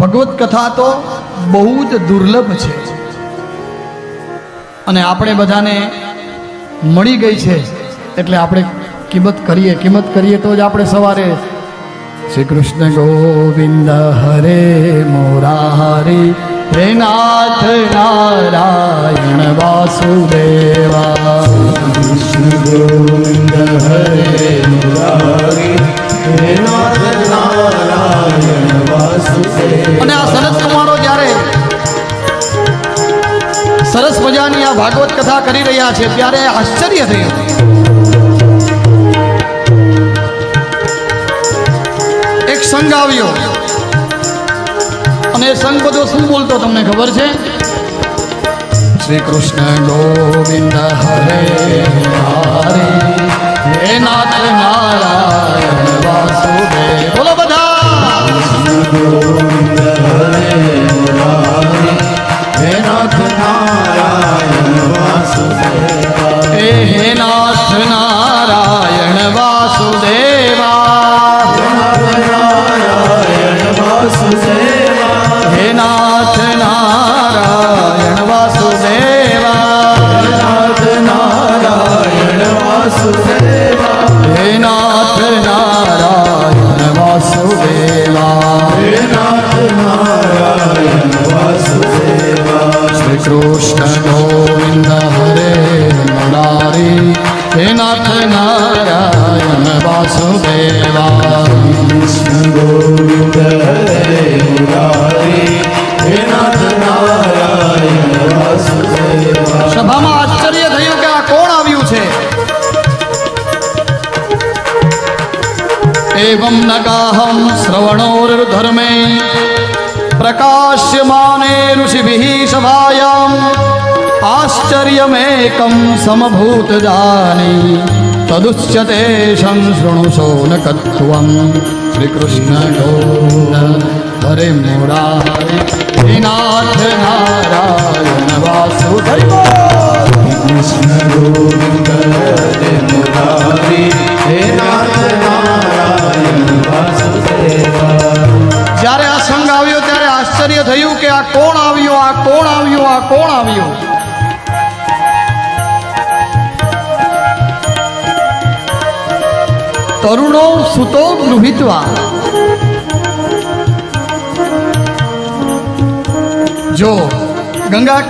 ભગવત કથા તો બહુ જ દુર્લભ છે. અને આપણે બધાને મળી ગઈ છે. એટલે આપણે કિંમત કરીએ કિંમત કરીએ તો જ આપણે સવારે શ્રી કૃષ્ણ ગોવિંદ હરે મોરારી હે નાથ નારાયણ વાસુદેવા. કૃષ્ણ ગોવિંદ હરે મુરારી રહ્યા છે ત્યારે આશ્ચર્ય થયું. એક સંઘ આવ્યો. અને એ સંઘ બધો શું બોલતો તમને ખબર છે? શ્રી કૃષ્ણ ગોવિંદ હરે વાસુદેવા નાથ નારાયણ વાસુદેવ હે નાથ નારાયણ વાસુદેવા. હે નાથ નારાયણ વાસુદેવ. શ્રી કૃષ્ણ ગોવિંદ હરે મુરારી હે નાથ નારાયણ વાસુદેવા. કૃષ્ણ ગોવિંદ શ્રવણોર્ધર્મે પ્રકાશ્યમાને ઋષિભિः સભાયામ આશ્ચર્યમેકં સમભૂત જાની તદુચ્યતે સંશૃણુષો ન કત્વમ શ્રી કૃષ્ણ ગોવિંદ હરે મુરારી હે નાથ નારાયણ વાસુદેવ કૃષ્ણ તરુણો સુતો ગૃહિત્વા. જો ગંગા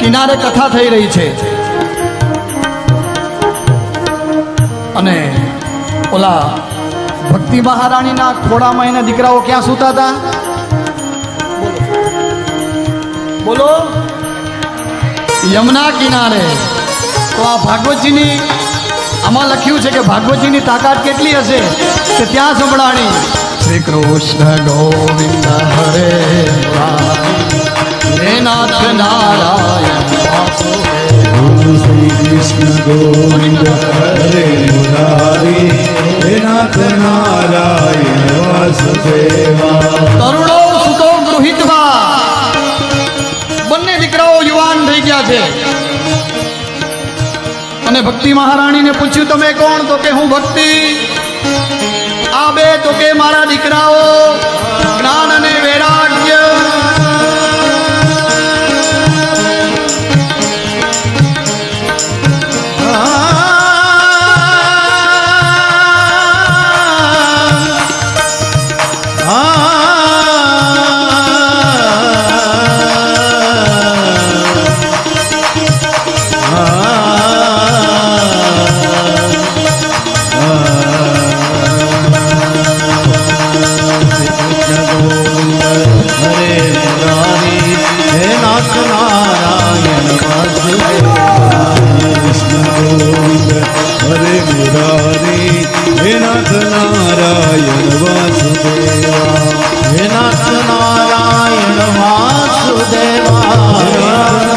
કિનારે કથા થઈ રહી છે અને ઓલા ભક્તિ મહારાણીના ખોડામાં એના દીકરાઓ ક્યાં સૂતા હતા? બોલો. યમુના કિનારે. તો આ ભાગવતજીની આમાં લખ્યું છે કે ભાગવતજીની તાકાત કેટલી હશે? કે ત્યાં સંભળાણી. શ્રી કૃષ્ણ ગોવિંદ હરે હે નાથ નારાયણ શ્રી કૃષ્ણ ગોવિંદ હરે મુરારી. હે નાથ નારાયણ વાસુદેવા. તરુણો સુતો ગૃહિતવા. બંને દીકરાઓ યુવાન થઈ ગયા છે. અને ભક્તિ મહારાણીને પૂછ્યું, તમે કોણ? તો કે હું ભક્તિ. આ બે તો કે મારા દીકરાઓ. મુરારી હે નાથ નારાયણ વાસુદેવા હે નાથ નારાયણ વાસુદેવા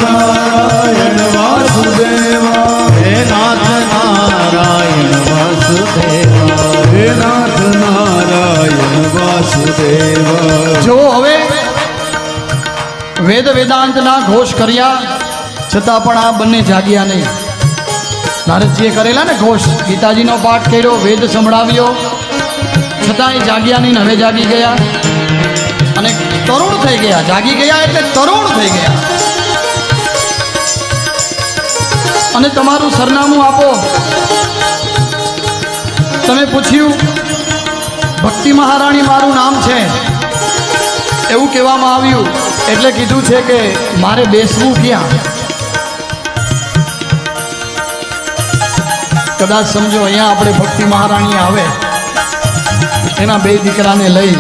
નારાયણ વાસુદેવા હે નાથ નારાયણ વાસુદેવા હે નાથ નારાયણ વાસુદેવા જો હવે વેદ વેદાંતના ઘોષ કર્યા છતાં પણ આ બંને જાગ્યા નહીં. નારદજીએ કરેલા ને ઘોષ. ગીતાજીનો પાઠ કર્યો, વેદ સંભળાવ્યો. છતાં એ જાગ્યા નહીં હવે જાગી ગયા. અને થઈ ગયા. જાગી ગયા એટલે તરુણ થઈ ગયા. અને તમારું સરનામું આપો. તમે પૂછ્યું, ભક્તિ મહારાણી મારું નામ છે. એવું કહેવામાં આવ્યું. એટલે કીધું છે કે મારે બેસવું ક્યાં? કદાચ સમજો, અહીંયા આપણે ભક્તિ મહારાણી આવે. એના બે દીકરાને લઈ.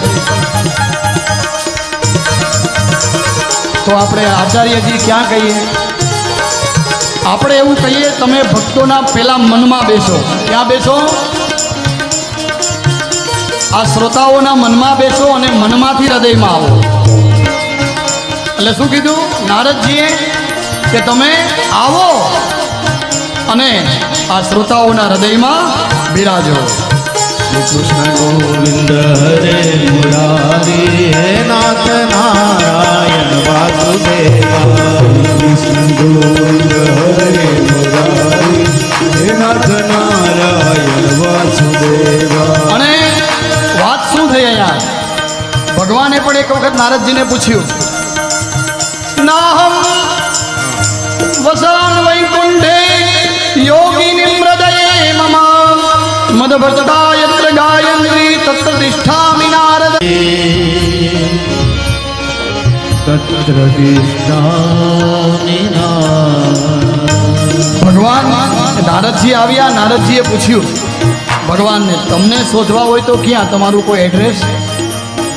તો આપણે આચાર્યજી ક્યાં કહીએ? આપણે એવું કહીએ, તમે ભક્તોના પેલા મનમાં બેસો. ક્યાં બેસો? આ શ્રોતાઓના મનમાં બેસો અને મનમાંથી હૃદયમાં આવો. એટલે શું કીધું? નારદજીએ કે તમે આવો અને આ શ્રોતાઓના હૃદયમાં બિરાજો. કૃષ્ણ ગોવિંદ હરે મુરારી હે નાથ નારાયણ વાસુદેવા. કૃષ્ણ ગોવિંદ હરે મુરારી હે નાથ નારાયણ વાસુદેવા. અને વાત શું થઈ અહીંયા? ભગવાને પણ એક વખત નારદજીને પૂછ્યું તિષ્ઠામિ નારદ તત્ર ભગવાન નારદજી આવ્યા નારદજીએ પૂછ્યું ભગવાનને તમને શોધવા હોય તો ક્યાં? તમારું કોઈ એડ્રેસ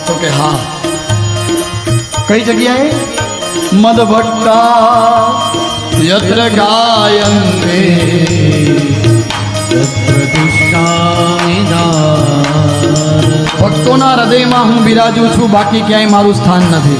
તો કે હા. કઈ જગ્યાએ? મદભટ્ટા યત્ર ગાયંતે ભક્તોના હૃદયમાં હું બિરાજું છું બાકી ક્યાંય મારું સ્થાન નથી.